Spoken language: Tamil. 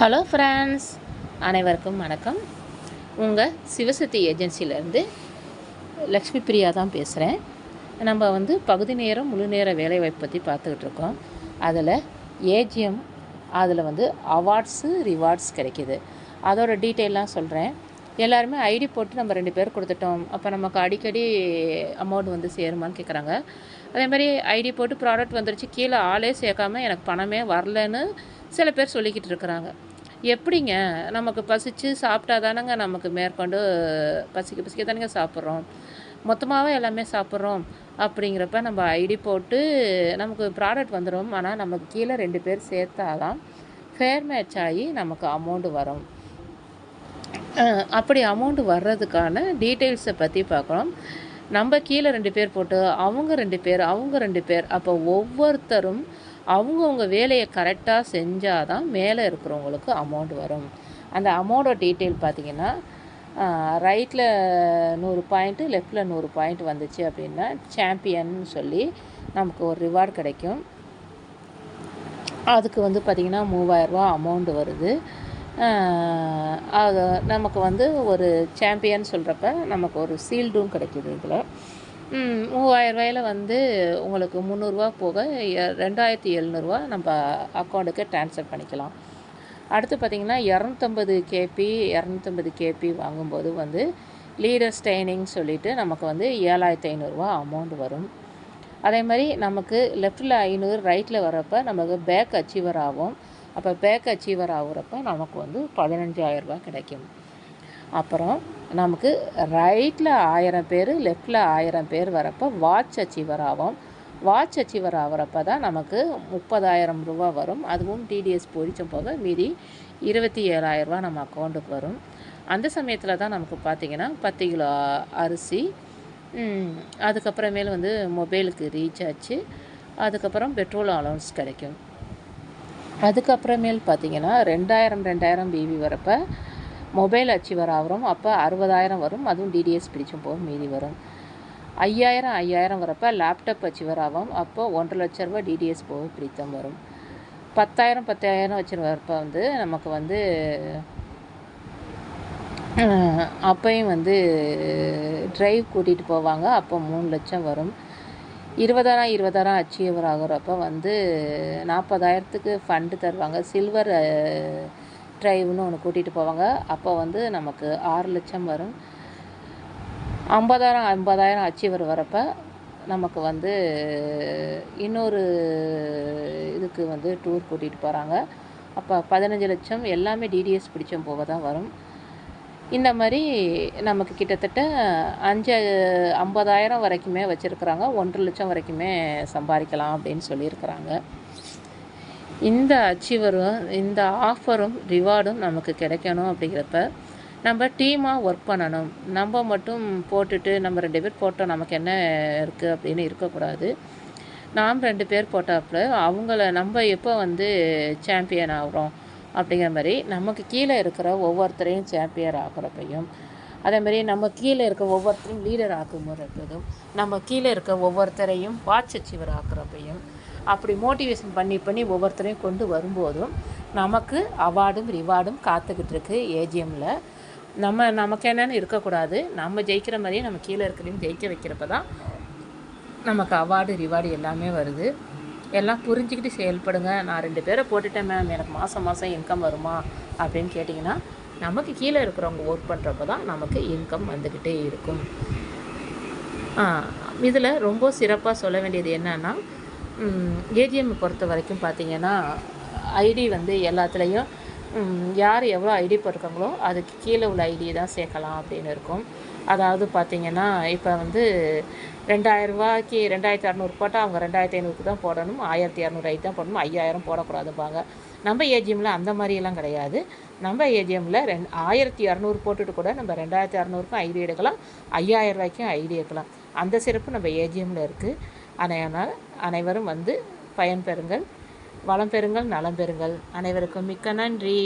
ஹலோ ஃப்ரெண்ட்ஸ் அனைவருக்கும் வணக்கம். உங்கள் சிவசக்தி ஏஜென்சிலேருந்து லக்ஷ்மி பிரியா தான் பேசுகிறேன் நம்ம வந்து பகுதி நேரம் முழு நேர வேலைவாய்ப்பு பற்றி பார்த்துக்கிட்டு இருக்கோம். அதில் ஏஜிஎம் அதில் வந்து அவார்ட்ஸு ரிவார்ட்ஸ் கிடைக்கிது. அதோட டீட்டெயிலாம் சொல்கிறேன் எல்லாருமே ஐடி போட்டு நம்ம ரெண்டு பேர் கொடுத்துட்டோம். அப்போ நமக்கு அடிக்கடி அமௌண்ட் வந்து சேருமான்னு கேட்குறாங்க அதே மாதிரி ஐடி போட்டு ப்ராடக்ட் வந்துருச்சு. கீழே ஆளே சேர்க்காம எனக்கு பணமே வரலன்னு சில பேர் சொல்லிக்கிட்டு இருக்கிறாங்க. எப்படிங்க? நமக்கு பசிச்சு சாப்பிட்டா தானேங்க நமக்கு மேற்கொண்டு பசிக்க பசிக்க தானேங்க சாப்பிட்றோம். மொத்தமாகவே எல்லாமே சாப்பிட்றோம் அப்படிங்கிறப்ப நம்ம ஐடி போட்டு நமக்கு ப்ராடக்ட் வந்துடும் ஆனால் நமக்கு கீழே ரெண்டு பேர் சேர்த்தாதான் ஃபேர் மேட்ச் ஆகி நமக்கு அமௌண்ட் வரும். அப்படி அமௌண்ட் வர்றதுக்கான டீட்டெயில்ஸை பற்றி பார்க்குறோம் நம்ம கீழே ரெண்டு பேர் போட்டு அவங்க ரெண்டு பேர் அவங்க ரெண்டு பேர் அப்போ ஒவ்வொருத்தரும் அவங்கவுங்க வேலையை கரெக்டாக செஞ்சால் தான் மேலே இருக்கிறவங்களுக்கு அமௌண்ட் வரும். அந்த அமௌண்ட்டோட டீட்டெயில் பார்த்தீங்கன்னா ரைட்டில் நூறு பாயிண்ட்டு லெஃப்டில் நூறு பாயிண்ட் வந்துச்சு அப்படின்னா சாம்பியன் சொல்லி நமக்கு ஒரு ரிவார்டு கிடைக்கும். அதுக்கு வந்து பார்த்திங்கன்னா மூவாயிரரூபா அமௌண்ட் வருது. அது நமக்கு வந்து ஒரு சாம்பியன் சொல்கிறப்ப நமக்கு ஒரு சீல்டும் கிடைக்கிது இதில். மூவாயிரரூவாயில் வந்து உங்களுக்கு முந்நூறுரூவா போக ரெண்டாயிரத்தி எழுநூறுவா நம்ம அக்கௌண்ட்டுக்கு ட்ரான்ஸ்ஃபர் பண்ணிக்கலாம். அடுத்து பார்த்திங்கன்னா இரநூத்தம்பது கேபி இரநூத்தம்பது கேபி வாங்கும்போது வந்து லீடர் ஸ்டைனிங் சொல்லிவிட்டு நமக்கு வந்து ஏழாயிரத்தி ஐநூறுரூவா அமௌண்ட் வரும். அதே மாதிரி நமக்கு லெஃப்டில் ஐநூறு ரைட்டில் வரப்போ நமக்கு பேக் அச்சீவர் ஆகும். அப்போ பேக் அச்சீவர் ஆகுறப்ப நமக்கு வந்து பதினஞ்சாயிரரூபா கிடைக்கும். அப்புறம் நமக்கு ரைட்டில் ஆயிரம் பேர் லெஃப்டில் ஆயிரம் பேர் வரப்போ வாட்ச் அச்சீவர் ஆகும் வாட்ச் அச்சீவர் ஆகிறப்ப தான் நமக்கு முப்பதாயிரம் ரூபா வரும். அதுவும் டிடிஎஸ் பொரிச்சும் போக மீதி இருபத்தி ஏழாயிரரூபா நம்ம அக்கௌண்ட்டுக்கு வரும். அந்த சமயத்தில் தான் நமக்கு பார்த்திங்கன்னா பத்து கிலோ அரிசி ம், அதுக்கப்புறமேல் வந்து மொபைலுக்கு ரீசார்ஜ் அதுக்கப்புறம் பெட்ரோல் அலவுன்ஸ் கிடைக்கும். அதுக்கப்புறமேல் பார்த்தீங்கன்னா ரெண்டாயிரம் ரெண்டாயிரம் பிபி வரப்போ மொபைல் அச்சீவர் ஆகிறோம் அப்போ அறுபதாயிரம் வரும். அதுவும் டிடிஎஸ் பிடிச்சும் போகும் மீதி வரும். ஐயாயிரம் ஐயாயிரம் வரப்போ லேப்டாப் அச்சீவர் ஆகும் அப்போ ஒன்றரை லட்ச ரூபா டிடிஎஸ் போக பிடித்தம் வரும். பத்தாயிரம் பத்தாயிரம் வச்சு வரப்போ வந்து நமக்கு வந்து அப்பையும் வந்து ட்ரைவ் கூட்டிகிட்டு போவாங்க. அப்போ மூணு லட்சம் வரும். இருபதாயிரம் இருபதாயிரம் அச்சீவர் ஆகிறப்ப வந்து நாற்பதாயிரத்துக்கு ஃபண்டு தருவாங்க. சில்வர் ட்ரைவ்னு ஒன்று கூட்டிகிட்டு போவாங்க. அப்போ வந்து நமக்கு ஆறு லட்சம் வரும். ஐம்பதாயிரம் ஐம்பதாயிரம் அச்சீவர் வரப்ப நமக்கு வந்து இன்னொரு இதுக்கு வந்து டூர் கூட்டிகிட்டு போகிறாங்க அப்போ பதினஞ்சு லட்சம் எல்லாமே டிடிஎஸ் பிடிச்சும் போக தான் வரும். இந்த மாதிரி நமக்கு கிட்டத்தட்ட அஞ்சு ஐம்பதாயிரம் வரைக்குமே வச்சுருக்குறாங்க. ஒன்றரை லட்சம் வரைக்குமே சம்பாதிக்கலாம் அப்படின்னு சொல்லியிருக்கிறாங்க. இந்த அச்சீவரும் இந்த ஆஃபரும் ரிவார்டும் நமக்கு கிடைக்கணும் அப்படிங்கிறப்ப நம்ம டீமாக ஒர்க் பண்ணணும். நம்ம மட்டும் போட்டுட்டு நம்ம ரெண்டு பேர் போட்டோம் நமக்கு என்ன இருக்குது அப்படின்னு இருக்கக்கூடாது. நாம் ரெண்டு பேர் போட்டாப்புல அவங்கள நம்ம எப்போ வந்து சாம்பியன் ஆகிறோம்? அப்படிங்கிற மாதிரி நமக்கு கீழே இருக்கிற ஒவ்வொருத்தரையும் சாம்பியர் ஆகிறப்பையும் அதே நம்ம கீழே இருக்க ஒவ்வொருத்தரையும் லீடர் ஆக்கும்போதும் நம்ம கீழே இருக்க ஒவ்வொருத்தரையும் வாட்ச் அச்சீவர் ஆக்குறப்பையும் அப்படி மோட்டிவேஷன் பண்ணி பண்ணி ஒவ்வொருத்தரையும் கொண்டு வரும்போதும் நமக்கு அவார்டும் ரிவார்டும் காத்துக்கிட்டு இருக்கு ஏஜிஎம்மில் நம்ம நமக்கு என்னென்னு இருக்கக்கூடாது. நம்ம ஜெயிக்கிற மாதிரியே நம்ம கீழே இருக்கிறதையும் ஜெயிக்க வைக்கிறப்ப தான் நமக்கு அவார்டு ரிவார்டு எல்லாமே வருது. எல்லாம் புரிஞ்சுக்கிட்டு செயல்படுங்க. நான் ரெண்டு பேரை போட்டுட்டேன் மேம் எனக்கு மாதம் மாதம் இன்கம் வருமா? அப்படின்னு கேட்டிங்கன்னா நமக்கு கீழே இருக்கிறவங்க ஒர்க் பண்ணுறப்ப தான் நமக்கு இன்கம் வந்துக்கிட்டே இருக்கும். இதில் ரொம்ப சிறப்பாக சொல்ல வேண்டியது என்னென்னா ஏடிஎம் பொறுத்த வரைக்கும் பார்த்தீங்கன்னா ஐடி வந்து எல்லாத்துலேயும் யார் எவ்வளோ ஐடி போட்டிருக்காங்களோ அதுக்கு கீழே உள்ள ஐடியை தான் சேர்க்கலாம் அப்படின்னு இருக்கும். அதாவது பார்த்தீங்கன்னா இப்போ வந்து ரெண்டாயிரம் ரூபாய்க்கு ரெண்டாயிரத்தி அறநூறு போட்டால் அவங்க ரெண்டாயிரத்தி ஐநூறுக்கு தான் போடணும் ஆயிரத்தி இரநூறு ஐடி தான் போடணும் ஐயாயிரம் போடக்கூடாதுப்பாங்க நம்ம ஏஜிஎம்மில் அந்த மாதிரியெல்லாம் கிடையாது. நம்ம ஏஜிஎம்மில் ரெண் ஆயிரத்தி இரநூறு போட்டுட்டு கூட நம்ம ரெண்டாயிரத்தி அறநூறுக்கும் ஐடி எடுக்கலாம் ஐயாயிரம் ரூபாய்க்கும் ஐடி எடுக்கலாம். அந்த சிறப்பு நம்ம ஏஜிஎம்மில் இருக்குது அதனால் அனைவரும் வந்து பயன்பெறுங்கள். வளம் பெறுங்கள் நலம் பெறுங்கள். அனைவருக்கும் மிக்க நன்றி.